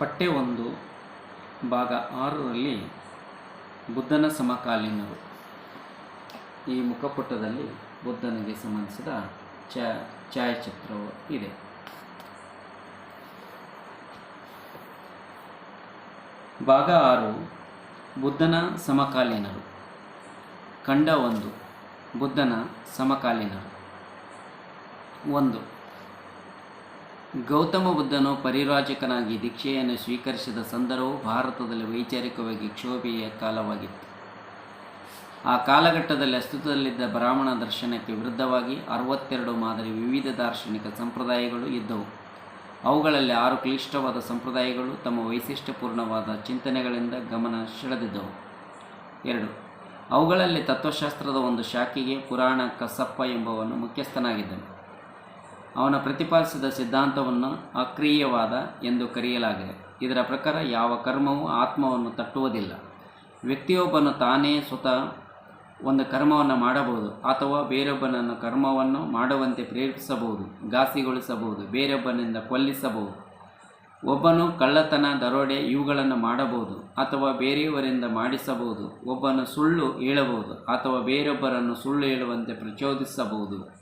ಪಠ್ಯ ಒಂದು, ಭಾಗ ಆರರಲ್ಲಿ ಬುದ್ಧನ ಸಮಕಾಲೀನರು. ಈ ಮುಖಪುಟದಲ್ಲಿ ಬುದ್ಧನಿಗೆ ಸಂಬಂಧಿಸಿದ ಛ, ಛಾಯಾಚಿತ್ರವು ಇದೆ. ಭಾಗ ಆರು, ಬುದ್ಧನ ಸಮಕಾಲೀನರು. ಖಂಡ ಒಂದು, ಬುದ್ಧನ ಸಮಕಾಲೀನರು. ಒಂದು. ಗೌತಮ ಬುದ್ಧನು ಪರಿರಾಜಕನಾಗಿ ದೀಕ್ಷೆಯನ್ನು ಸ್ವೀಕರಿಸಿದ ಸಂದರ್ಭವು ಭಾರತದಲ್ಲಿ ವೈಚಾರಿಕವಾಗಿ ಕ್ಷೋಭೆಯ ಕಾಲವಾಗಿತ್ತು. ಆ ಕಾಲಘಟ್ಟದಲ್ಲಿ ಅಸ್ತಿತ್ವದಲ್ಲಿದ್ದ ಬ್ರಾಹ್ಮಣ ದರ್ಶನಕ್ಕೆ ವಿರುದ್ಧವಾಗಿ ಅರವತ್ತೆರಡು ಮಾದರಿ ವಿವಿಧ ದಾರ್ಶನಿಕ ಸಂಪ್ರದಾಯಗಳು ಇದ್ದವು. ಅವುಗಳಲ್ಲಿ ಆರು ಕ್ಲಿಷ್ಟವಾದ ಸಂಪ್ರದಾಯಗಳು ತಮ್ಮ ವೈಶಿಷ್ಟ್ಯಪೂರ್ಣವಾದ ಚಿಂತನೆಗಳಿಂದ ಗಮನ ಸೆಳೆದಿದ್ದವು. ಎರಡು, ಅವುಗಳಲ್ಲಿ ತತ್ವಶಾಸ್ತ್ರದ ಒಂದು ಶಾಖೆಗೆ ಪುರಾಣ ಕಸಪ್ಪ ಎಂಬವನು ಮುಖ್ಯಸ್ಥನಾಗಿದ್ದನು. ಅವನ ಪ್ರತಿಪಾದಿಸಿದ ಸಿದ್ಧಾಂತವನ್ನು ಅಕ್ರಿಯವಾದ ಎಂದು ಕರೆಯಲಾಗಿದೆ. ಇದರ ಪ್ರಕಾರ ಯಾವ ಕರ್ಮವೂ ಆತ್ಮವನ್ನು ತಟ್ಟುವುದಿಲ್ಲ. ವ್ಯಕ್ತಿಯೊಬ್ಬನು ತಾನೇ ಸ್ವತಃ ಒಂದು ಕರ್ಮವನ್ನು ಮಾಡಬಹುದು ಅಥವಾ ಬೇರೊಬ್ಬನನ್ನು ಕರ್ಮವನ್ನು ಮಾಡುವಂತೆ ಪ್ರೇರೇಪಿಸಬಹುದು, ಘಾಸಿಗೊಳಿಸಬಹುದು, ಬೇರೊಬ್ಬನಿಂದ ಕೊಲ್ಲಿಸಬಹುದು. ಒಬ್ಬನು ಕಳ್ಳತನ, ದರೋಡೆ ಇವುಗಳನ್ನು ಮಾಡಬಹುದು ಅಥವಾ ಬೇರೆಯವರಿಂದ ಮಾಡಿಸಬಹುದು. ಒಬ್ಬನು ಸುಳ್ಳು ಹೇಳಬಹುದು ಅಥವಾ ಬೇರೊಬ್ಬರನ್ನು ಸುಳ್ಳು ಹೇಳುವಂತೆ ಪ್ರಚೋದಿಸಬಹುದು.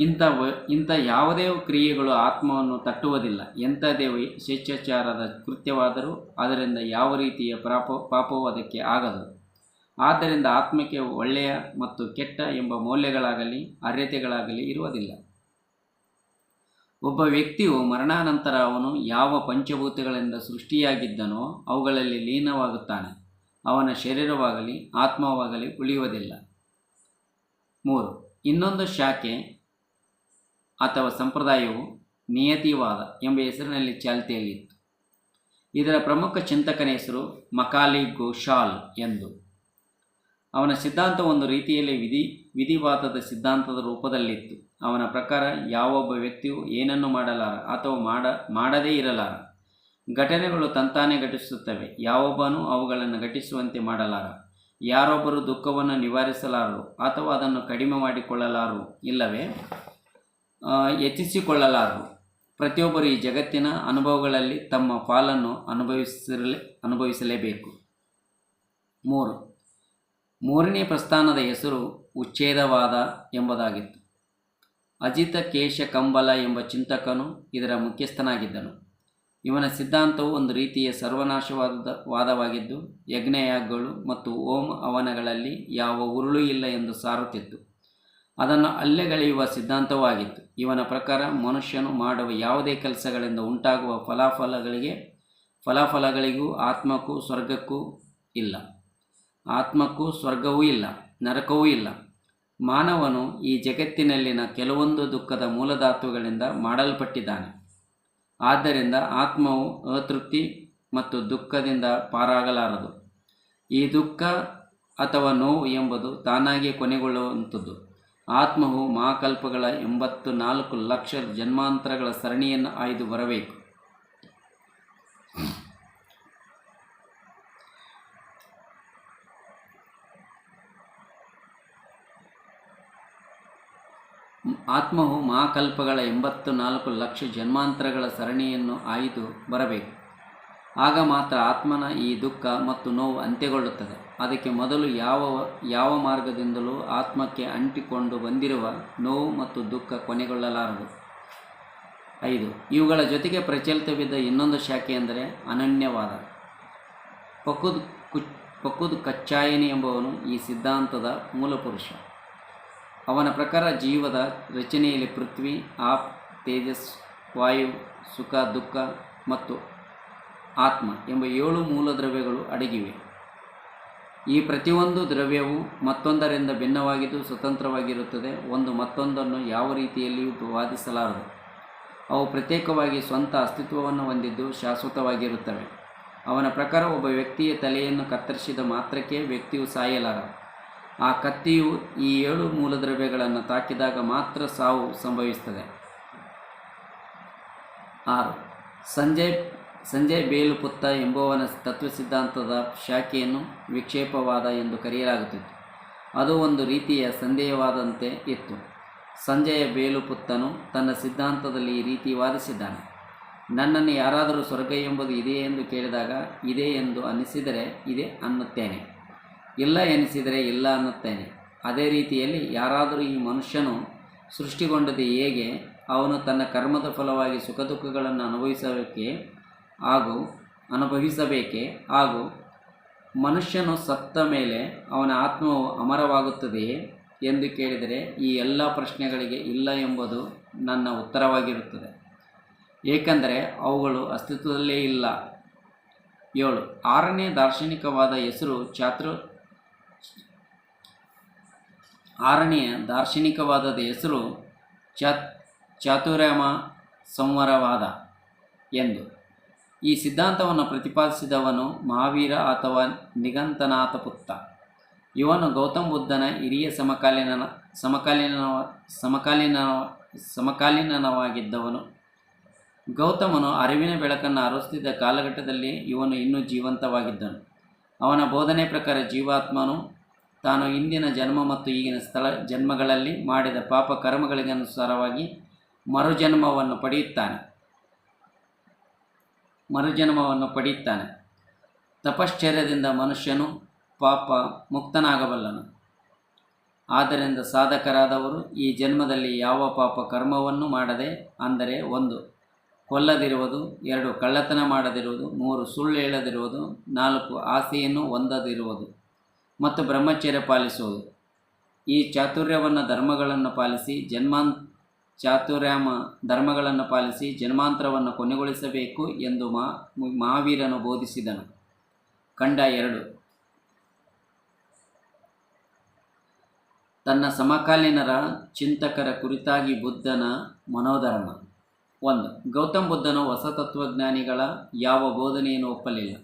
ಇಂಥ ವ ಇಂಥ ಯಾವುದೇ ಕ್ರಿಯೆಗಳು ಆತ್ಮವನ್ನು ತಟ್ಟುವುದಿಲ್ಲ. ಎಂಥದೇ ಶಿಷ್ಟಾಚಾರದ ಕೃತ್ಯವಾದರೂ ಅದರಿಂದ ಯಾವ ರೀತಿಯ ಪಾಪ ಅದಕ್ಕೆ ಆಗದು. ಆದ್ದರಿಂದ ಆತ್ಮಕ್ಕೆ ಒಳ್ಳೆಯ ಮತ್ತು ಕೆಟ್ಟ ಎಂಬ ಮೌಲ್ಯಗಳಾಗಲಿ, ಅರ್ಹತೆಗಳಾಗಲಿ ಇರುವುದಿಲ್ಲ. ಒಬ್ಬ ವ್ಯಕ್ತಿಯು ಮರಣಾನಂತರ ಅವನು ಯಾವ ಪಂಚಭೂತಗಳಿಂದ ಸೃಷ್ಟಿಯಾಗಿದ್ದನೋ ಅವುಗಳಲ್ಲಿ ಲೀನವಾಗುತ್ತಾನೆ. ಅವನ ಶರೀರವಾಗಲಿ, ಆತ್ಮವಾಗಲಿ ಉಳಿಯುವುದಿಲ್ಲ. ಮೂರು, ಇನ್ನೊಂದು ಶಾಖೆ ಅಥವಾ ಸಂಪ್ರದಾಯವು ನಿಯತಿವಾದ ಎಂಬ ಹೆಸರಿನಲ್ಲಿ ಚಾಲ್ತಿಯಲ್ಲಿತ್ತು. ಇದರ ಪ್ರಮುಖ ಚಿಂತಕನ ಹೆಸರು ಮಕಾಲಿ ಗೋಶಾಲ್ ಎಂದು. ಅವನ ಸಿದ್ಧಾಂತ ಒಂದು ರೀತಿಯಲ್ಲಿ ವಿಧಿ, ವಿಧಿವಾದದ ಸಿದ್ಧಾಂತದ ರೂಪದಲ್ಲಿತ್ತು. ಅವನ ಪ್ರಕಾರ ಯಾವೊಬ್ಬ ವ್ಯಕ್ತಿಯು ಏನನ್ನು ಮಾಡಲಾರ ಅಥವಾ ಮಾಡ, ಮಾಡದೇ ಇರಲಾರ, ಘಟನೆಗಳು ತಂತಾನೇ ಘಟಿಸುತ್ತವೆ, ಯಾವೊಬ್ಬನೂ ಅವುಗಳನ್ನು ಘಟಿಸುವಂತೆ ಮಾಡಲಾರ, ಯಾರೊಬ್ಬರು ದುಃಖವನ್ನು ನಿವಾರಿಸಲಾರರು ಅಥವಾ ಅದನ್ನು ಕಡಿಮೆ ಮಾಡಿಕೊಳ್ಳಲಾರು ಇಲ್ಲವೇ? ಆ, ಹೆಚ್ಚಿಸಿಕೊಳ್ಳಲಾರರು ಪ್ರತಿಯೊಬ್ಬರು ಈ ಜಗತ್ತಿನ ಅನುಭವಗಳಲ್ಲಿ ತಮ್ಮ ಪಾಲನ್ನು ಅನುಭವಿಸಿರಲೇ ಅನುಭವಿಸಲೇಬೇಕು. ಮೂರು ಮೂರನೇ ಪ್ರಸ್ಥಾನದ ಹೆಸರು ಉಚ್ಛೇದವಾದ ಎಂಬುದಾಗಿತ್ತು. ಅಜಿತ ಕೇಶ ಕಂಬಲ ಎಂಬ ಚಿಂತಕನು ಇದರ ಮುಖ್ಯಸ್ಥನಾಗಿದ್ದನು. ಇವನ ಸಿದ್ಧಾಂತವು ಒಂದು ರೀತಿಯ ಸರ್ವನಾಶವಾದ ವಾದವಾಗಿದ್ದು ಯಜ್ಞಯಾಗಗಳು ಮತ್ತು ಓಂ ಹವನಗಳಲ್ಲಿ ಯಾವ ಉರುಳು ಇಲ್ಲ ಎಂದು ಸಾರುತ್ತಿತ್ತು. ಅದನ್ನು ಅಲ್ಲೆಗಳೆಯುವ ಸಿದ್ಧಾಂತವಾಗಿತ್ತು. ಇವನ ಪ್ರಕಾರ ಮನುಷ್ಯನು ಮಾಡುವ ಯಾವುದೇ ಕೆಲಸಗಳಿಂದ ಉಂಟಾಗುವ ಫಲಾಫಲಗಳಿಗೆ, ಫಲಾಫಲಗಳಿಗೂ ಆತ್ಮಕ್ಕೂ ಸ್ವರ್ಗಕ್ಕೂ ಇಲ್ಲ. ಆತ್ಮಕ್ಕೂ ಸ್ವರ್ಗವೂ ಇಲ್ಲ, ನರಕವೂ ಇಲ್ಲ. ಮಾನವನು ಈ ಜಗತ್ತಿನಲ್ಲಿನ ಕೆಲವೊಂದು ದುಃಖದ ಮೂಲಧಾತುಗಳಿಂದ ಮಾಡಲ್ಪಟ್ಟಿದ್ದಾನೆ. ಆದ್ದರಿಂದ ಆತ್ಮವು ಅತೃಪ್ತಿ ಮತ್ತು ದುಃಖದಿಂದ ಪಾರಾಗಲಾರದು. ಈ ದುಃಖ ಅಥವಾ ನೋವು ಎಂಬುದು ತಾನಾಗಿಯೇ ಕೊನೆಗೊಳ್ಳುವಂಥದ್ದು. ಆತ್ಮವು ಮಹಾಕಲ್ಪಗಳ ಎಂಬತ್ತು ನಾಲ್ಕು ಲಕ್ಷ ಜನ್ಮಾಂತರಗಳ ಸರಣಿಯನ್ನು ಆಯ್ದು ಬರಬೇಕು. ಆತ್ಮವು ಮಹಾಕಲ್ಪಗಳ ಎಂಬತ್ತು ನಾಲ್ಕು ಲಕ್ಷ ಜನ್ಮಾಂತರಗಳ ಸರಣಿಯನ್ನು ಆಯ್ದು ಬರಬೇಕು. ಆಗ ಮಾತ್ರ ಆತ್ಮನ ಈ ದುಃಖ ಮತ್ತು ನೋವು ಅಂತ್ಯಗೊಳ್ಳುತ್ತದೆ. ಅದಕ್ಕೆ ಮೊದಲು ಯಾವ ಯಾವ ಮಾರ್ಗದಿಂದಲೂ ಆತ್ಮಕ್ಕೆ ಅಂಟಿಕೊಂಡು ಬಂದಿರುವ ನೋವು ಮತ್ತು ದುಃಖ ಕೊನೆಗೊಳ್ಳಲಾರದು. ಐದು, ಇವುಗಳ ಜೊತೆಗೆ ಪ್ರಚಲಿತವಿದ್ದ ಇನ್ನೊಂದು ಶಾಖೆ ಎಂದರೆ ಅನನ್ಯವಾದ. ಪಕುದ್ ಕುಚ್, ಪಕುದ್ ಕಚ್ಚಾಯನಿ ಎಂಬವನು ಈ ಸಿದ್ಧಾಂತದ ಮೂಲಪುರುಷ. ಅವನ ಪ್ರಕಾರ ಜೀವದ ರಚನೆಯಲ್ಲಿ ಪೃಥ್ವಿ, ಆಪ್, ತೇಜಸ್, ವಾಯು, ಸುಖ, ದುಃಖ ಮತ್ತು ಆತ್ಮ ಎಂಬ ಏಳು ಮೂಲ ದ್ರವ್ಯಗಳು ಅಡಗಿವೆ. ಈ ಪ್ರತಿಯೊಂದು ದ್ರವ್ಯವು ಮತ್ತೊಂದರಿಂದ ಭಿನ್ನವಾಗಿದ್ದು ಸ್ವತಂತ್ರವಾಗಿರುತ್ತದೆ. ಒಂದು ಮತ್ತೊಂದನ್ನು ಯಾವ ರೀತಿಯಲ್ಲಿಯೂ ವಾದಿಸಲಾರದು. ಅವು ಪ್ರತ್ಯೇಕವಾಗಿ ಸ್ವಂತ ಅಸ್ತಿತ್ವವನ್ನು ಹೊಂದಿದ್ದು ಶಾಶ್ವತವಾಗಿರುತ್ತವೆ. ಅವನ ಪ್ರಕಾರ ಒಬ್ಬ ವ್ಯಕ್ತಿಯ ತಲೆಯನ್ನು ಕತ್ತರಿಸಿದ ಮಾತ್ರಕ್ಕೆ ವ್ಯಕ್ತಿಯು ಸಾಯಲಾರ. ಆ ಕತ್ತಿಯು ಈ ಏಳು ಮೂಲದ್ರವ್ಯಗಳನ್ನು ತಾಕಿದಾಗ ಮಾತ್ರ ಸಾವು ಸಂಭವಿಸುತ್ತದೆ. ಆರು. ಸಂಜಯ್ ಸಂಜಯ್ ಬೇಲುಪುತ್ತ ಎಂಬುವನ ತತ್ವ ಸಿದ್ಧಾಂತದ ಶಾಖೆಯನ್ನು ವಿಕ್ಷೇಪವಾದ ಎಂದು ಕರೆಯಲಾಗುತ್ತಿತ್ತು. ಅದು ಒಂದು ರೀತಿಯ ಸಂದೇಹವಾದಂತೆ ಇತ್ತು. ಸಂಜಯ ಬೇಲುಪುತ್ತನು ತನ್ನ ಸಿದ್ಧಾಂತದಲ್ಲಿ ಈ ರೀತಿ ವಾದಿಸಿದ್ದಾನೆ. ನನ್ನನ್ನು ಯಾರಾದರೂ ಸ್ವರ್ಗ ಎಂಬುದು ಇದೆಯೇ ಎಂದು ಕೇಳಿದಾಗ, ಇದೆ ಎಂದು ಅನ್ನಿಸಿದರೆ ಇದೆ ಅನ್ನುತ್ತೇನೆ. ಇಲ್ಲ ಎನಿಸಿದರೆ ಇಲ್ಲ ಅನ್ನುತ್ತೇನೆ. ಅದೇ ರೀತಿಯಲ್ಲಿ ಯಾರಾದರೂ ಈ ಮನುಷ್ಯನು ಸೃಷ್ಟಿಗೊಂಡದೆ ಹೇಗೆ, ಅವನು ತನ್ನ ಕರ್ಮದ ಫಲವಾಗಿ ಸುಖ ದುಃಖಗಳನ್ನು ಅನುಭವಿಸಬೇಕೆ ಹಾಗೂ ಅನುಭವಿಸಬೇಕೆ ಹಾಗೂ ಮನುಷ್ಯನು ಸತ್ತ ಮೇಲೆ ಅವನ ಆತ್ಮವು ಅಮರವಾಗುತ್ತದೆಯೇ ಎಂದು ಕೇಳಿದರೆ ಈ ಎಲ್ಲ ಪ್ರಶ್ನೆಗಳಿಗೆ ಇಲ್ಲ ಎಂಬುದು ನನ್ನ ಉತ್ತರವಾಗಿರುತ್ತದೆ. ಏಕೆಂದರೆ ಅವುಗಳು ಅಸ್ತಿತ್ವದಲ್ಲೇ ಇಲ್ಲ. ಏಳು. ಆರನೇ ದಾರ್ಶನಿಕವಾದ ಹೆಸರು ಚಾತುರ್. ಆರನೆಯ ದಾರ್ಶನಿಕವಾದದ ಹೆಸರು ಚಾ ಚಾತುರ್ಯಮ ಸಂವರವಾದ ಎಂದು. ಈ ಸಿದ್ಧಾಂತವನ್ನು ಪ್ರತಿಪಾದಿಸಿದವನು ಮಹಾವೀರ ಅಥವಾ ನಿಗಂತನಾಥ ಪುತ್ತ ಇವನು ಗೌತಮ ಬುದ್ಧನ ಹಿರಿಯ ಸಮಕಾಲೀನ ಸಮಕಾಲೀನ ಸಮಕಾಲೀನ ಸಮಕಾಲೀನವಾಗಿದ್ದವನು ಗೌತಮನು ಅರಿವಿನ ಬೆಳಕನ್ನು ಅರಸುತ್ತಿದ್ದ ಕಾಲಘಟ್ಟದಲ್ಲಿ ಇವನು ಇನ್ನೂ ಜೀವಂತವಾಗಿದ್ದನು. ಅವನ ಬೋಧನೆ ಪ್ರಕಾರ ಜೀವಾತ್ಮನು ತಾನು ಇಂದಿನ ಜನ್ಮ ಮತ್ತು ಈಗಿನ ಸ್ಥಳ, ಜನ್ಮಗಳಲ್ಲಿ ಮಾಡಿದ ಪಾಪ ಕರ್ಮಗಳಿಗನುಸಾರವಾಗಿ ಮರುಜನ್ಮವನ್ನು ಪಡೆಯುತ್ತಾನೆ. ಮರುಜನ್ಮವನ್ನು ಪಡೆಯುತ್ತಾನೆ ತಪಶ್ಚರ್ಯದಿಂದ ಮನುಷ್ಯನು ಪಾಪ ಮುಕ್ತನಾಗಬಲ್ಲನು. ಆದ್ದರಿಂದ ಸಾಧಕರಾದವರು ಈ ಜನ್ಮದಲ್ಲಿ ಯಾವ ಪಾಪ ಕರ್ಮವನ್ನು ಮಾಡದೆ, ಅಂದರೆ ಒಂದು, ಕೊಲ್ಲದಿರುವುದು, ಎರಡು, ಕಳ್ಳತನ ಮಾಡದಿರುವುದು, ಮೂರು, ಸುಳ್ಳು ಹೇಳದಿರುವುದು, ನಾಲ್ಕು, ಆಸೆಯನ್ನು ಹೊಂದದಿರುವುದು, ಮತ್ತು ಬ್ರಹ್ಮಚರ್ಯ ಪಾಲಿಸುವುದು. ಈ ಚಾತುರ್ಯವನ್ನು ಧರ್ಮಗಳನ್ನು ಪಾಲಿಸಿ ಜನ್ಮಾನ್ ಚಾತುರ್ಯಾಮ ಧರ್ಮಗಳನ್ನು ಪಾಲಿಸಿ ಜನ್ಮಾಂತರವನ್ನು ಕೊನೆಗೊಳಿಸಬೇಕು ಎಂದು ಮಾ, ಮಹಾವೀರನು ಬೋಧಿಸಿದನು. ಖಂಡ ಎರಡು. ತನ್ನ ಸಮಕಾಲೀನರ ಚಿಂತಕರ ಕುರಿತಾಗಿ ಬುದ್ಧನ ಮನೋಧರ್ಮ. ಒಂದು. ಗೌತಮ್ ಬುದ್ಧನು ಹೊಸ ತತ್ವಜ್ಞಾನಿಗಳ ಯಾವ ಬೋಧನೆಯನ್ನು ಒಪ್ಪಲಿಲ್ಲ.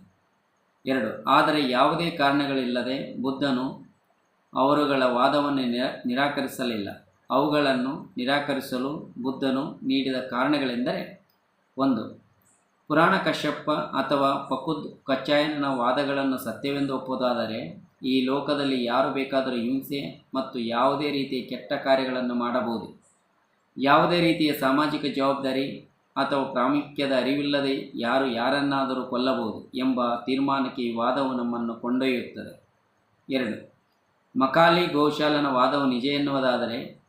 ಎರಡು. ಆದರೆ ಯಾವುದೇ ಕಾರಣಗಳಿಲ್ಲದೆ ಬುದ್ಧನು ಅವರುಗಳ ವಾದವನ್ನು ನಿರಾ, ನಿರಾಕರಿಸಲಿಲ್ಲ. ಅವುಗಳನ್ನು ನಿರಾಕರಿಸಲು ಬುದ್ಧನು ನೀಡಿದ ಕಾರಣಗಳೆಂದರೆ, ಒಂದು, ಪುರಾಣ ಕಶ್ಯಪ್ಪ ಅಥವಾ ಪಕುದ್ ಕಚ್ಚಾಯನ ವಾದಗಳನ್ನು ಸತ್ಯವೆಂದು ಒಪ್ಪುವುದಾದರೆ, ಈ ಲೋಕದಲ್ಲಿ ಯಾರು ಬೇಕಾದರೂ ಹಿಂಸೆ ಮತ್ತು ಯಾವುದೇ ರೀತಿಯ ಕೆಟ್ಟ ಕಾರ್ಯಗಳನ್ನು ಮಾಡಬಹುದು. ಯಾವುದೇ ರೀತಿಯ ಸಾಮಾಜಿಕ ಜವಾಬ್ದಾರಿ ಅಥವಾ ಪ್ರಾಮುಖ್ಯದ ಅರಿವಿಲ್ಲದೆ ಯಾರು ಯಾರನ್ನಾದರೂ ಕೊಲ್ಲಬಹುದು ಎಂಬ ತೀರ್ಮಾನಕ್ಕೆ ಈ ವಾದವು ನಮ್ಮನ್ನು ಕೊಂಡೊಯ್ಯುತ್ತದೆ. ಎರಡು, ಮಕಾಲಿ ಗೋಶಾಲನ ವಾದವು ನಿಜ ಎನ್ನುವುದಾದರೆ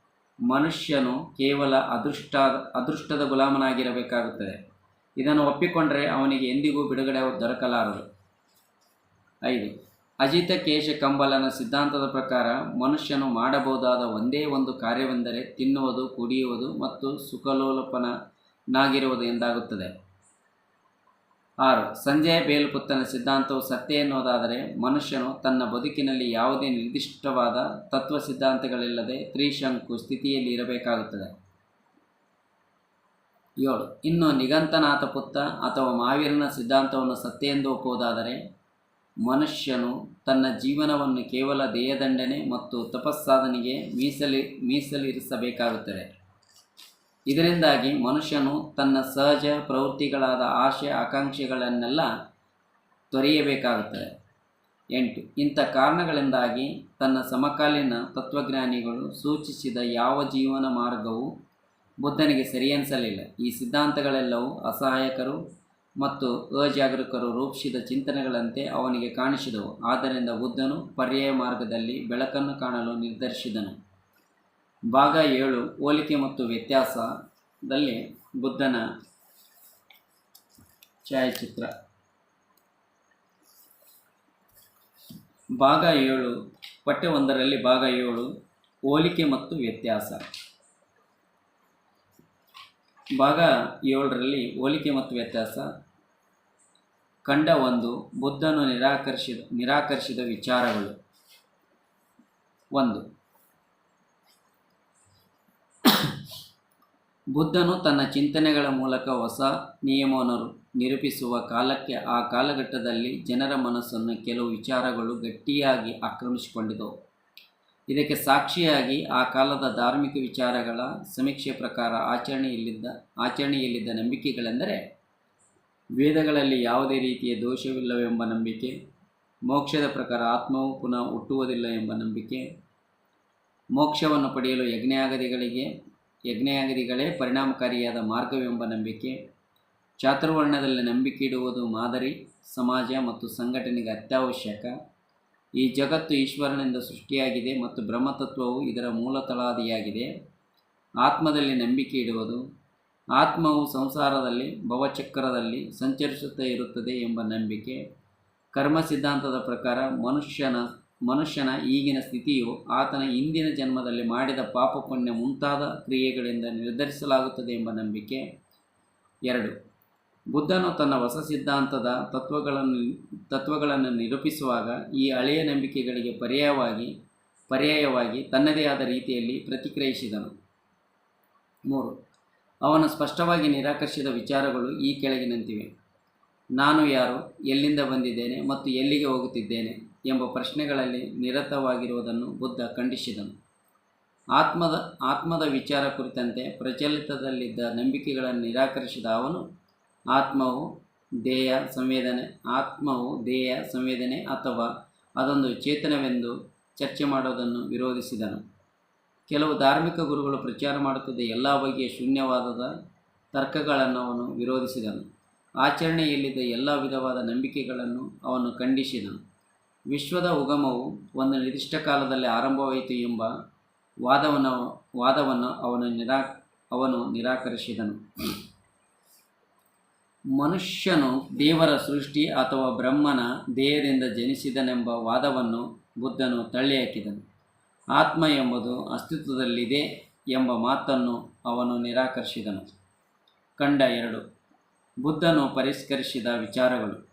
ಮನುಷ್ಯನು ಕೇವಲ ಅದೃಷ್ಟ, ಅದೃಷ್ಟದ ಗುಲಾಮನಾಗಿರಬೇಕಾಗುತ್ತದೆ. ಇದನ್ನು ಒಪ್ಪಿಕೊಂಡರೆ ಅವನಿಗೆ ಎಂದಿಗೂ ಬಿಡುಗಡೆ ದೊರಕಲಾರದು. ಐದು, ಅಜಿತ, ಕೇಶ ಕಂಬಲನ ಸಿದ್ಧಾಂತದ ಪ್ರಕಾರ ಮನುಷ್ಯನು ಮಾಡಬಹುದಾದ ಒಂದೇ ಒಂದು ಕಾರ್ಯವೆಂದರೆ ತಿನ್ನುವುದು, ಕುಡಿಯುವುದು ಮತ್ತು ಸುಖಲೋಲಪನಾಗಿರುವುದು ಎಂದಾಗುತ್ತದೆ. ಆರು, ಸಂಜಯ ಬೇಲುಪುತ್ತನ ಸಿದ್ಧಾಂತವು ಸತ್ಯ ಎನ್ನುವುದಾದರೆ ಮನುಷ್ಯನು ತನ್ನ ಬದುಕಿನಲ್ಲಿ ಯಾವುದೇ ನಿರ್ದಿಷ್ಟವಾದ ತತ್ವ ಸಿದ್ಧಾಂತಗಳಿಲ್ಲದೆ ತ್ರಿಶಂಕು ಸ್ಥಿತಿಯಲ್ಲಿ ಇರಬೇಕಾಗುತ್ತದೆ. ಏಳು, ಇನ್ನು ನಿಗಂತನಾಥ ಪುತ್ತ ಅಥವಾ ಮಾವೀರನ ಸಿದ್ಧಾಂತವನ್ನು ಸತ್ಯ ಎಂದು ಒಪ್ಪುವುದಾದರೆ ಮನುಷ್ಯನು ತನ್ನ ಜೀವನವನ್ನು ಕೇವಲ ದೇಹದಂಡನೆ ಮತ್ತು ತಪಸ್ಸಾಧನೆಗೆ ಮೀಸಲಿ ಮೀಸಲಿರಿಸಬೇಕಾಗುತ್ತದೆ. ಇದರಿಂದಾಗಿ ಮನುಷ್ಯನು ತನ್ನ ಸಹಜ ಪ್ರವೃತ್ತಿಗಳಾದ ಆಶೆ, ಆಕಾಂಕ್ಷೆಗಳನ್ನೆಲ್ಲ ತೊರೆಯಬೇಕಾಗುತ್ತದೆ. ಎಂಟು, ಇಂಥ ಕಾರಣಗಳಿಂದಾಗಿ ತನ್ನ ಸಮಕಾಲೀನ ತತ್ವಜ್ಞಾನಿಗಳು ಸೂಚಿಸಿದ ಯಾವ ಜೀವನ ಮಾರ್ಗವು ಬುದ್ಧನಿಗೆ ಸರಿಯನಿಸಲಿಲ್ಲ ಈ ಸಿದ್ಧಾಂತಗಳೆಲ್ಲವೂ ಅಸಹಾಯಕರು ಮತ್ತು ಅಜಾಗರೂಕರು ರೂಪಿಸಿದ ಚಿಂತನೆಗಳಂತೆ ಅವನಿಗೆ ಕಾಣಿಸಿದವು. ಆದ್ದರಿಂದ ಬುದ್ಧನು ಪರ್ಯಾಯ ಮಾರ್ಗದಲ್ಲಿ ಬೆಳಕನ್ನು ಕಾಣಲು ನಿರ್ಧರಿಸಿದನು. ಭಾಗ ಏಳು, ಹೋಲಿಕೆ ಮತ್ತು ವ್ಯತ್ಯಾಸದಲ್ಲಿ ಬುದ್ಧನ ಛಾಯಾಚಿತ್ರ. ಭಾಗ ಏಳು, ಪಠ್ಯ ಒಂದರಲ್ಲಿ ಭಾಗ ಏಳು, ಹೋಲಿಕೆ ಮತ್ತು ವ್ಯತ್ಯಾಸ. ಭಾಗ ಏಳರಲ್ಲಿ ಹೋಲಿಕೆ ಮತ್ತು ವ್ಯತ್ಯಾಸ. ಕಂಡ ಒಂದು, ಬುದ್ಧನು ನಿರಾಕರಿಸಿದ ನಿರಾಕರಿಸಿದ ವಿಚಾರಗಳು. ಒಂದು. ಬುದ್ಧನು ತನ್ನ ಚಿಂತನೆಗಳ ಮೂಲಕ ಹೊಸ ನಿಯಮವನ್ನು ನಿರೂಪಿಸುವ ಕಾಲಕ್ಕೆ ಆ ಕಾಲಘಟ್ಟದಲ್ಲಿ ಜನರ ಮನಸ್ಸನ್ನು ಕೆಲವು ವಿಚಾರಗಳು ಗಟ್ಟಿಯಾಗಿ ಆಕ್ರಮಿಸಿಕೊಂಡಿದ್ದವು. ಇದಕ್ಕೆ ಸಾಕ್ಷಿಯಾಗಿ ಆ ಕಾಲದ ಧಾರ್ಮಿಕ ವಿಚಾರಗಳ ಸಮೀಕ್ಷೆ ಪ್ರಕಾರ ಆಚರಣೆಯಲ್ಲಿದ್ದ ಆಚರಣೆಯಲ್ಲಿದ್ದ ನಂಬಿಕೆಗಳೆಂದರೆ, ವೇದಗಳಲ್ಲಿ ಯಾವುದೇ ರೀತಿಯ ದೋಷವಿಲ್ಲವೆಂಬ ನಂಬಿಕೆ, ಮೋಕ್ಷದ ಪ್ರಕಾರ ಆತ್ಮವು ಪುನಃ ಹುಟ್ಟುವುದಿಲ್ಲ ಎಂಬ ನಂಬಿಕೆ, ಮೋಕ್ಷವನ್ನು ಪಡೆಯಲು ಯಜ್ಞಯಾಗದಿಗಳಿಗೆ ಯಜ್ಞಯಾಗದಿಗಳೇ ಪರಿಣಾಮಕಾರಿಯಾದ ಮಾರ್ಗವೆಂಬ ನಂಬಿಕೆ, ಚಾತುರ್ವರ್ಣದಲ್ಲಿ ನಂಬಿಕೆ ಇಡುವುದು ಮಾದರಿ, ಸಮಾಜ ಮತ್ತು ಸಂಘಟನೆಗೆ ಅತ್ಯವಶ್ಯಕ. ಈ ಜಗತ್ತು ಈಶ್ವರನಿಂದ ಸೃಷ್ಟಿಯಾಗಿದೆ ಮತ್ತು ಬ್ರಹ್ಮತತ್ವವು ಇದರ ಮೂಲತಳಾದಿಯಾಗಿದೆ ಆತ್ಮದಲ್ಲಿ ನಂಬಿಕೆ ಇಡುವುದು, ಆತ್ಮವು ಸಂಸಾರದಲ್ಲಿ, ಭವಚಕ್ರದಲ್ಲಿ ಸಂಚರಿಸುತ್ತಾ ಇರುತ್ತದೆ ಎಂಬ ನಂಬಿಕೆ, ಕರ್ಮ ಸಿದ್ಧಾಂತದ ಪ್ರಕಾರ ಮನುಷ್ಯನ ಮನುಷ್ಯನ ಈಗಿನ ಸ್ಥಿತಿಯು ಆತನ ಹಿಂದಿನ ಜನ್ಮದಲ್ಲಿ ಮಾಡಿದ ಪಾಪ ಪುಣ್ಯ ಮುಂತಾದ ಕ್ರಿಯೆಗಳಿಂದ ನಿರ್ಧರಿಸಲಾಗುತ್ತದೆ ಎಂಬ ನಂಬಿಕೆ. ಎರಡು. ಬುದ್ಧನು ತನ್ನ ಹೊಸ ಸಿದ್ಧಾಂತದ ತತ್ವಗಳನ್ನು ತತ್ವಗಳನ್ನು ನಿರೂಪಿಸುವಾಗ ಈ ಹಳೆಯ ನಂಬಿಕೆಗಳಿಗೆ ಪರ್ಯಾಯವಾಗಿ ಪರ್ಯಾಯವಾಗಿ ತನ್ನದೇ ಆದ ರೀತಿಯಲ್ಲಿ ಪ್ರತಿಕ್ರಿಯಿಸಿದನು. ಮೂರು. ಅವನು ಸ್ಪಷ್ಟವಾಗಿ ನಿರಾಕರಿಸಿದ ವಿಚಾರಗಳು ಈ ಕೆಳಗಿನಂತಿವೆ. ನಾನು ಯಾರು, ಎಲ್ಲಿಂದ ಬಂದಿದ್ದೇನೆ ಮತ್ತು ಎಲ್ಲಿಗೆ ಹೋಗುತ್ತಿದ್ದೇನೆ? ಎಂಬ ಪ್ರಶ್ನೆಗಳಲ್ಲಿ ನಿರತವಾಗಿರುವುದನ್ನು ಬುದ್ಧ ಖಂಡಿಸಿದನು. ಆತ್ಮದ ಆತ್ಮದ ವಿಚಾರ ಕುರಿತಂತೆ ಪ್ರಚಲಿತದಲ್ಲಿದ್ದ ನಂಬಿಕೆಗಳನ್ನು ನಿರಾಕರಿಸಿದ ಅವನು, ಆತ್ಮವು ದೇಹ ಸಂವೇದನೆ, ಆತ್ಮವು ದೇಹ ಸಂವೇದನೆ ಅಥವಾ ಅದೊಂದು ಚೇತನವೆಂದು ಚರ್ಚೆ ಮಾಡೋದನ್ನು ವಿರೋಧಿಸಿದನು. ಕೆಲವು ಧಾರ್ಮಿಕ ಗುರುಗಳು ಪ್ರಚಾರ ಮಾಡುತ್ತಿದ್ದ ಎಲ್ಲ ಬಗೆಯ ಶೂನ್ಯವಾದದ ತರ್ಕಗಳನ್ನು ಅವನು ವಿರೋಧಿಸಿದನು. ಆಚರಣೆಯಲ್ಲಿದ್ದ ಎಲ್ಲ ವಿಧವಾದ ನಂಬಿಕೆಗಳನ್ನು ಅವನು ಖಂಡಿಸಿದನು. ವಿಶ್ವದ ಉಗಮವು ಒಂದು ನಿರ್ದಿಷ್ಟ ಕಾಲದಲ್ಲಿ ಆರಂಭವಾಯಿತು ಎಂಬ ವಾದವನ್ನು ವಾದವನ್ನು ಅವನು ನಿರಾ, ಅವನು ನಿರಾಕರಿಸಿದನು. ಮನುಷ್ಯನು ದೇವರ ಸೃಷ್ಟಿ ಅಥವಾ ಬ್ರಹ್ಮನ ದೇಹದಿಂದ ಜನಿಸಿದನೆಂಬ ವಾದವನ್ನು ಬುದ್ಧನು ತಳ್ಳಿಹಾಕಿದನು. ಆತ್ಮ ಎಂಬುದು ಅಸ್ತಿತ್ವದಲ್ಲಿದೆ ಎಂಬ ಮಾತನ್ನು ಅವನು ನಿರಾಕರಿಸಿದನು. ಕಂಡ ಎರಡು. ಬುದ್ಧನು ಪರಿಷ್ಕರಿಸಿದ ವಿಚಾರಗಳು.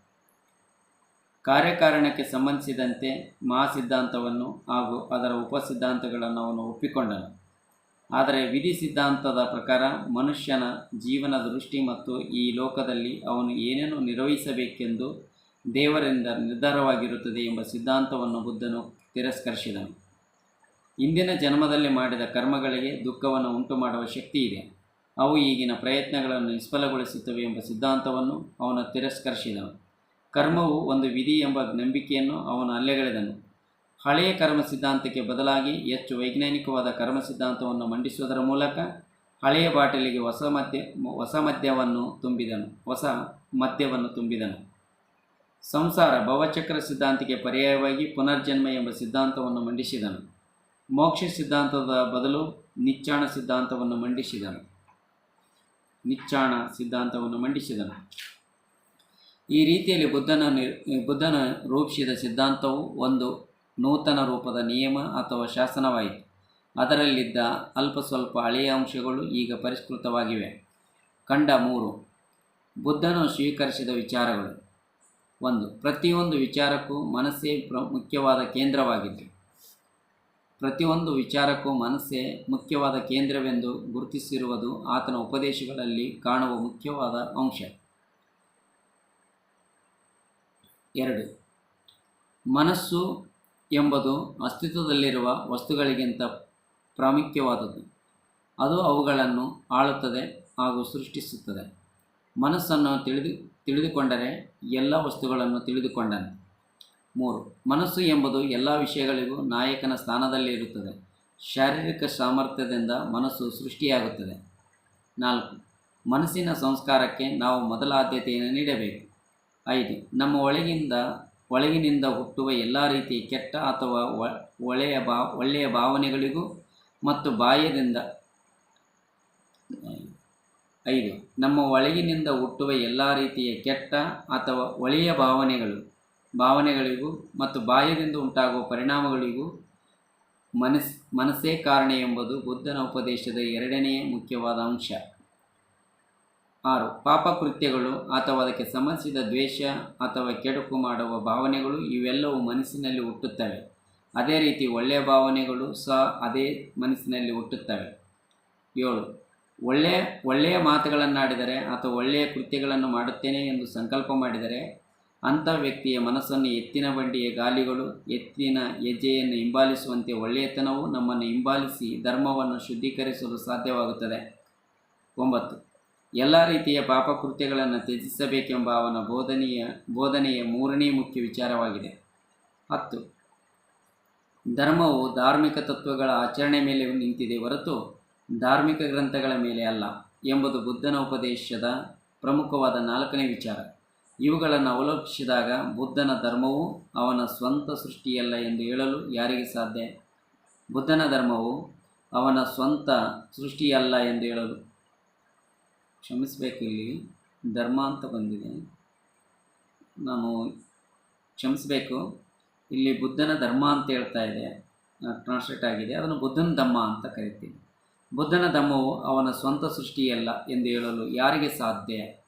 ಕಾರ್ಯಕಾರಣಕ್ಕೆ ಸಂಬಂಧಿಸಿದಂತೆ ಮಹಾಸಿದ್ಧಾಂತವನ್ನು ಹಾಗೂ ಅದರ ಉಪಸಿದ್ಧಾಂತಗಳನ್ನು ಅವನು ಒಪ್ಪಿಕೊಂಡನು. ಆದರೆ ವಿಧಿ ಸಿದ್ಧಾಂತದ ಪ್ರಕಾರ ಮನುಷ್ಯನ ಜೀವನ ದೃಷ್ಟಿ ಮತ್ತು ಈ ಲೋಕದಲ್ಲಿ ಅವನು ಏನೇನು ನಿರ್ವಹಿಸಬೇಕೆಂದು ದೇವರಿಂದ ನಿರ್ಧಾರವಾಗಿರುತ್ತದೆ ಎಂಬ ಸಿದ್ಧಾಂತವನ್ನು ಬುದ್ಧನು ತಿರಸ್ಕರಿಸಿದನು. ಇಂದಿನ ಜನ್ಮದಲ್ಲಿ ಮಾಡಿದ ಕರ್ಮಗಳಿಗೆ ದುಃಖವನ್ನು ಉಂಟು ಮಾಡುವ ಶಕ್ತಿ ಇದೆ. ಅವು ಈಗಿನ ಪ್ರಯತ್ನಗಳನ್ನು ನಿಷ್ಫಲಗೊಳಿಸುತ್ತವೆ ಎಂಬ ಸಿದ್ಧಾಂತವನ್ನು ಅವನು ತಿರಸ್ಕರಿಸಿದನು. ಕರ್ಮವು ಒಂದು ವಿಧಿ ಎಂಬ ನಂಬಿಕೆಯನ್ನು ಅವನು ಅಲ್ಲೆಗಳೆದನು. ಹಳೆಯ ಕರ್ಮ ಸಿದ್ಧಾಂತಕ್ಕೆ ಬದಲಾಗಿ ಹೆಚ್ಚು ವೈಜ್ಞಾನಿಕವಾದ ಕರ್ಮ ಸಿದ್ಧಾಂತವನ್ನು ಮಂಡಿಸುವುದರ ಮೂಲಕ ಹಳೆಯ ಬಾಟಲಿಗೆ ಹೊಸ ಮದ್ಯ, ಹೊಸ ಮದ್ಯವನ್ನು ತುಂಬಿದನು, ಹೊಸ ಮದ್ಯವನ್ನು ತುಂಬಿದನು. ಸಂಸಾರ ಭವಚಕ್ರ ಸಿದ್ಧಾಂತಕ್ಕೆ ಪರ್ಯಾಯವಾಗಿ ಪುನರ್ಜನ್ಮ ಎಂಬ ಸಿದ್ಧಾಂತವನ್ನು ಮಂಡಿಸಿದನು. ಮೋಕ್ಷ ಸಿದ್ಧಾಂತದ ಬದಲು ನಿಚ್ಚಾಣ ಸಿದ್ಧಾಂತವನ್ನು ಮಂಡಿಸಿದನು. ನಿಚ್ಚಾಣ ಸಿದ್ಧಾಂತವನ್ನು ಮಂಡಿಸಿದನು. ಈ ರೀತಿಯಲ್ಲಿ ಬುದ್ಧನ ಬುದ್ಧನ ರೂಪಿಸಿದ ಸಿದ್ಧಾಂತವು ಒಂದು ನೂತನ ರೂಪದ ನಿಯಮ ಅಥವಾ ಶಾಸನವಾಯಿತು. ಅದರಲ್ಲಿದ್ದ ಅಲ್ಪ ಸ್ವಲ್ಪ ಹಳೆಯ ಅಂಶಗಳು ಈಗ ಪರಿಷ್ಕೃತವಾಗಿವೆ. ಕಂಡ ಮೂರು, ಬುದ್ಧನು ಸ್ವೀಕರಿಸಿದ ವಿಚಾರಗಳು. ಒಂದು, ಪ್ರತಿಯೊಂದು ವಿಚಾರಕ್ಕೂ ಮನಸ್ಸೇ ಪ್ರ, ಮುಖ್ಯವಾದ ಕೇಂದ್ರವಾಗಿದ್ದು ಪ್ರತಿಯೊಂದು ವಿಚಾರಕ್ಕೂ ಮನಸ್ಸೇ ಮುಖ್ಯವಾದ ಕೇಂದ್ರವೆಂದು ಗುರುತಿಸಿರುವುದು ಆತನ ಉಪದೇಶಗಳಲ್ಲಿ ಕಾಣುವ ಮುಖ್ಯವಾದ ಅಂಶ. ಎರಡು. ಮನಸ್ಸು ಎಂಬುದು ಅಸ್ತಿತ್ವದಲ್ಲಿರುವ ವಸ್ತುಗಳಿಗಿಂತ ಪ್ರಾಮುಖ್ಯವಾದದ್ದು. ಅದು ಅವುಗಳನ್ನು ಆಳುತ್ತದೆ ಹಾಗೂ ಸೃಷ್ಟಿಸುತ್ತದೆ. ಮನಸ್ಸನ್ನು ತಿಳಿದು, ತಿಳಿದುಕೊಂಡರೆ ಎಲ್ಲ ವಸ್ತುಗಳನ್ನು ತಿಳಿದುಕೊಂಡನು. ಮೂರು. ಮನಸ್ಸು ಎಂಬುದು ಎಲ್ಲ ವಿಷಯಗಳಿಗೂ ನಾಯಕನ ಸ್ಥಾನದಲ್ಲಿ ಇರುತ್ತದೆ. ಶಾರೀರಿಕ ಸಾಮರ್ಥ್ಯದಿಂದ ಮನಸ್ಸು ಸೃಷ್ಟಿಯಾಗುತ್ತದೆ. ನಾಲ್ಕು. ಮನಸ್ಸಿನ ಸಂಸ್ಕಾರಕ್ಕೆ ನಾವು ಮೊದಲ ಆದ್ಯತೆಯನ್ನು ನೀಡಬೇಕು. ಐದು. ನಮ್ಮ ಒಳಗಿಂದ, ಒಳಗಿನಿಂದ ಹುಟ್ಟುವ ಎಲ್ಲ ರೀತಿಯ ಕೆಟ್ಟ ಅಥವಾ ಒಳ್ಳೆಯ ಬಾ ಒಳ್ಳೆಯ ಭಾವನೆಗಳಿಗೂ ಮತ್ತು ಬಾಹ್ಯದಿಂದ, ಐದು. ನಮ್ಮ ಒಳಗಿನಿಂದ ಹುಟ್ಟುವ ಎಲ್ಲ ರೀತಿಯ ಕೆಟ್ಟ ಅಥವಾ ಒಳ್ಳೆಯ ಭಾವನೆಗಳು, ಭಾವನೆಗಳಿಗೂ ಮತ್ತು ಬಾಹ್ಯದಿಂದ ಉಂಟಾಗುವ ಪರಿಣಾಮಗಳಿಗೂ ಮನಸ್, ಮನಸ್ಸೇ ಕಾರಣ ಎಂಬುದು ಬುದ್ಧನ ಉಪದೇಶದ ಎರಡನೆಯ ಮುಖ್ಯವಾದ ಅಂಶ. ಆರು, ಪಾಪಕೃತ್ಯಗಳು ಅಥವಾ ಅದಕ್ಕೆ ಸಂಬಂಧಿಸಿದ ದ್ವೇಷ ಅಥವಾ ಕೆಡುಕು ಮಾಡುವ ಭಾವನೆಗಳು ಇವೆಲ್ಲವೂ ಮನಸ್ಸಿನಲ್ಲಿ ಹುಟ್ಟುತ್ತವೆ. ಅದೇ ರೀತಿ ಒಳ್ಳೆಯ ಭಾವನೆಗಳು ಸಹ ಅದೇ ಮನಸ್ಸಿನಲ್ಲಿ ಹುಟ್ಟುತ್ತವೆ. ಏಳು ಒಳ್ಳೆಯ ಒಳ್ಳೆಯ ಮಾತುಗಳನ್ನಾಡಿದರೆ ಅಥವಾ ಒಳ್ಳೆಯ ಕೃತ್ಯಗಳನ್ನು ಮಾಡುತ್ತೇನೆ ಎಂದು ಸಂಕಲ್ಪ ಮಾಡಿದರೆ ಅಂಥ ವ್ಯಕ್ತಿಯ ಮನಸ್ಸನ್ನು ಎತ್ತಿನ ಬಂಡಿಯ ಗಾಲಿಗಳು, ಎತ್ತಿನ ಹೆಜ್ಜೆಯನ್ನು ಹಿಂಬಾಲಿಸುವಂತೆ ಒಳ್ಳೆಯತನವು ನಮ್ಮನ್ನು ಹಿಂಬಾಲಿಸಿ ಧರ್ಮವನ್ನು ಶುದ್ಧೀಕರಿಸಲು ಸಾಧ್ಯವಾಗುತ್ತದೆ. ಒಂಬತ್ತು ಎಲ್ಲ ರೀತಿಯ ಪಾಪಕೃತ್ಯಗಳನ್ನು ತ್ಯಜಿಸಬೇಕೆಂಬ ಅವನ ಬೋಧನೆಯ ಬೋಧನೆಯ ಮೂರನೇ ಮುಖ್ಯ ವಿಚಾರವಾಗಿದೆ. ಹತ್ತು. ಧರ್ಮವು ಧಾರ್ಮಿಕ ತತ್ವಗಳ ಆಚರಣೆ ಮೇಲೆ ನಿಂತಿದೆ ಹೊರತು ಧಾರ್ಮಿಕ ಗ್ರಂಥಗಳ ಮೇಲೆ ಅಲ್ಲ ಎಂಬುದು ಬುದ್ಧನ ಉಪದೇಶದ ಪ್ರಮುಖವಾದ ನಾಲ್ಕನೇ ವಿಚಾರ. ಇವುಗಳನ್ನು ಅವಲೋಕಿಸಿದಾಗ ಬುದ್ಧನ ಧರ್ಮವು ಅವನ ಸ್ವಂತ ಸೃಷ್ಟಿಯಲ್ಲ ಎಂದು ಹೇಳಲು ಯಾರಿಗೆ ಸಾಧ್ಯ? ಬುದ್ಧನ ಧರ್ಮವು ಅವನ ಸ್ವಂತ ಸೃಷ್ಟಿಯಲ್ಲ ಎಂದು ಹೇಳಲು. ಕ್ಷಮಿಸಬೇಕು ಇಲ್ಲಿ. ಧರ್ಮ ಅಂತ ಬಂದಿದೆ. ನಾನು ಕ್ಷಮಿಸಬೇಕು. ಇಲ್ಲಿ ಬುದ್ಧನ ಧರ್ಮ ಅಂತ ಹೇಳ್ತಾ ಇದೆ. ಟ್ರಾನ್ಸ್ಲೇಟ್ ಆಗಿದೆ. ಅದನ್ನು ಬುದ್ಧನ ಧಮ್ಮ ಅಂತ ಕರಿತೀವಿ ಬುದ್ಧನ ಧಮ್ಮವು ಅವನ ಸ್ವಂತ ಸೃಷ್ಟಿಯಲ್ಲ ಎಂದು ಹೇಳಲು ಯಾರಿಗೆ ಸಾಧ್ಯ?